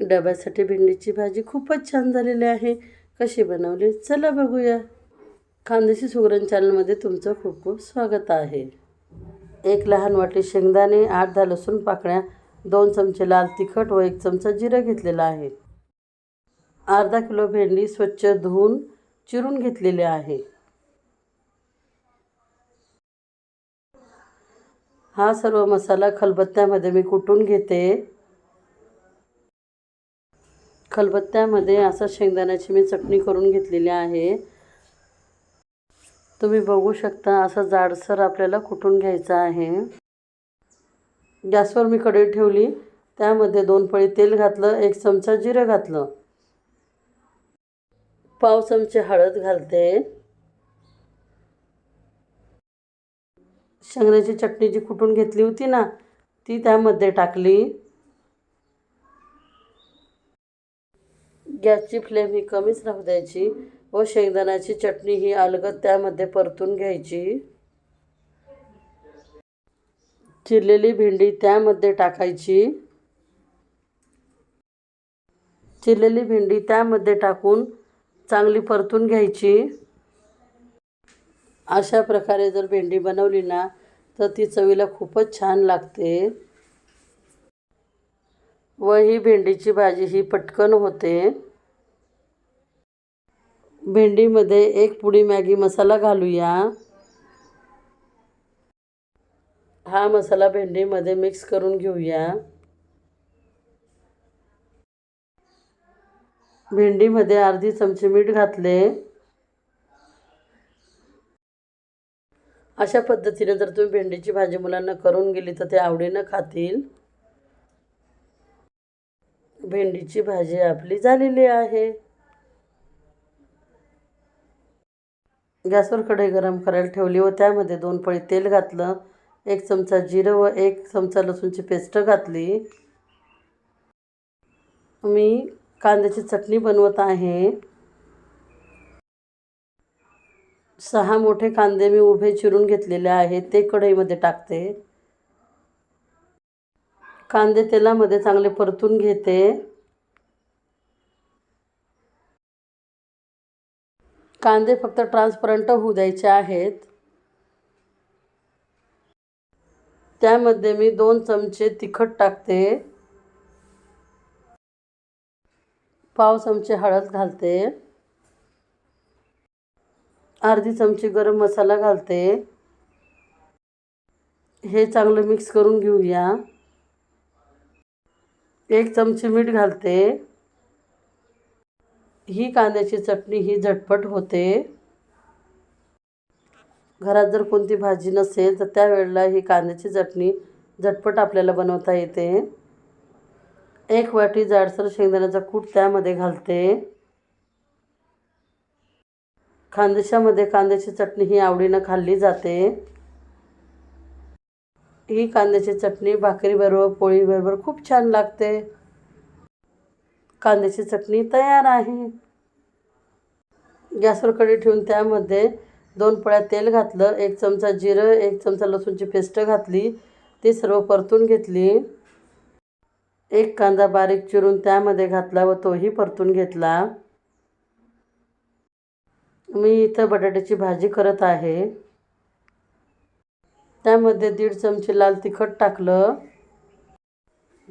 डब्यासाठी भेंडीची भाजी खूपच छान झालेली आहे. कशी बनवली? चला बघूया. खानदेशी सुगरण चॅनलमध्ये तुमचं खूप खूप स्वागत आहे. एक लहान वाटी शेंगदाणे आठ दहा लसूण पाकळ्या दोन चमचे लाल तिखट व एक चमचा जिरं घेतलेला आहे. अर्धा किलो भेंडी स्वच्छ धुवून चिरून घेतलेली आहे. हा सर्व मसाला खलबत्त्यामध्ये मी कुटून घेते. खलबत्त्यामध्ये असं शेंगदाण्याची मी चटणी करून घेतलेली आहे. तुम्ही बघू शकता असं जाडसर आपल्याला कुटून घ्यायचं आहे. गॅसवर मी कढई ठेवली. त्यामध्ये दोन पळी तेल घातलं एक चमचा जिरं घातलं. पाव चमचे हळद घालते. शेंगण्याची चटणी जी कुटून घेतली होती ना ती त्यामध्ये टाकली. गॅसची फ्लेम ही कमीच राहू द्यायची व शेंगदाण्याची चटणी ही अलगद त्यामध्ये परतून घ्यायची. चिरलेली भेंडी त्यामध्ये टाकायची. चिरलेली भेंडी त्यामध्ये टाकून चांगली परतून घ्यायची. अशा प्रकारे जर भेंडी बनवली ना तर ती चवीला खूपच छान लागते. व ही भेंडीची भाजी ही पटकन होते. भेंडीमध्ये एक पुडी मॅगी मसाला घालूया. हा मसाला भेंडीमध्ये मिक्स करून घेऊया. भेंडीमध्ये अर्धी चमचे मीठ घातले. अशा पद्धतीने जर तुम्ही भेंडीची भाजी मुलांना करून गेली तर ते आवडीनं खातील. भेंडीची भाजी आपली झालेली आहे. गॅसवर कढई गरम करायला ठेवली व त्यामध्ये दोन पळी तेल घातलं एक चमचा जिरं व एक चमचा लसूणची पेस्ट घातली. मी कांद्याची चटणी बनवत आहे. सहा मोठे कांदे मी उभे चिरून घेतलेले आहेत ते कढईमध्ये टाकते. कांदे तेलामध्ये चांगले परतून घेते. कांदे फक्त ट्रान्सपरंट होऊ द्यायचे आहेत. त्यामध्ये मी दोन चमचे तिखट टाकते. पाव चमचे हळद घालते. अर्धी चमची गरम मसाला घालते. हे चांगलं मिक्स करून घेऊया. एक चमची मीठ घालते. ही कांद्याची चटणी ही झटपट होते. घरात जर कोणती भाजी नसेल तर त्यावेळेला ही कांद्याची चटणी झटपट आपल्याला बनवता येते. एक वाटी जाडसर शेंगदाण्याचा कूट त्यामध्ये घालते. खानदेशामध्ये कांद्याची चटणी ही आवडीनं खाल्ली जाते. ही कांद्याची चटणी भाकरीबरोबर पोळीबरोबर खूप छान लागते. कांद्याची चटणी तयार आहे. गॅसवर कढी ठेवून त्यामध्ये दोन पळ्या तेल घातलं एक चमचा जिरं एक चमचा लसूणची पेस्ट घातली ती सर्व परतून घेतली. एक कांदा बारीक चिरून त्यामध्ये घातला व तोही परतून घेतला. मी इथं बटाट्याची भाजी करत आहे. त्यामध्ये दीड चमचे लाल तिखट टाकलं.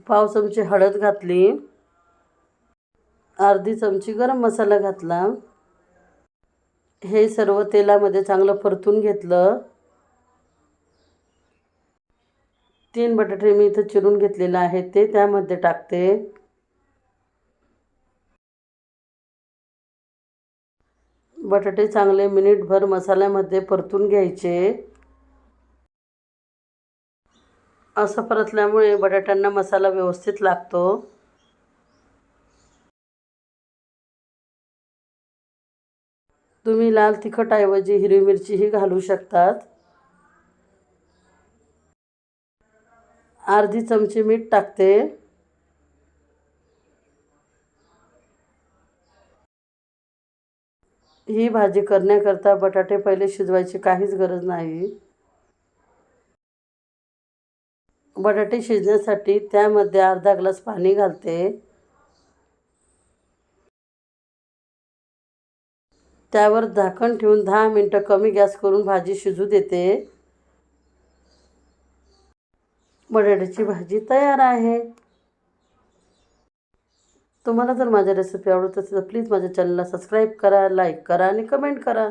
पाव चमचे हळद घातली. अर्धी चमची गरम मसाला घातला. हे सर्व तेलामध्ये चांगलं परतून घेतलं. तीन बटाटे मी इथं चिरून घेतलेलं आहे ते त्यामध्ये टाकते. बटाटे चांगले मिनिटभर मसाल्यामध्ये परतून घ्यायचे. असं परतल्यामुळे बटाट्यांना मसाला व्यवस्थित लागतो. तुम्ही लाल तिखटऐवजी हिरवी मिरचीही घालू शकतात. अर्धी चमची मीठ टाकते. ही भाजी करण्याकरता बटाटे पहिले शिजवायची काहीच गरज नाही. बटाटे शिजण्यासाठी त्यामध्ये अर्धा ग्लास पाणी घालते. त्यावर झाकण ठेवून दहा मिनटं कमी गॅस करून भाजी शिजू देते. बटाट्याची भाजी तयार आहे. तुम्हाला जर माझ्या रेसिपी आवडत असेल तर प्लीज माझ्या चॅनलला सबस्क्राईब करा लाईक करा आणि कमेंट करा.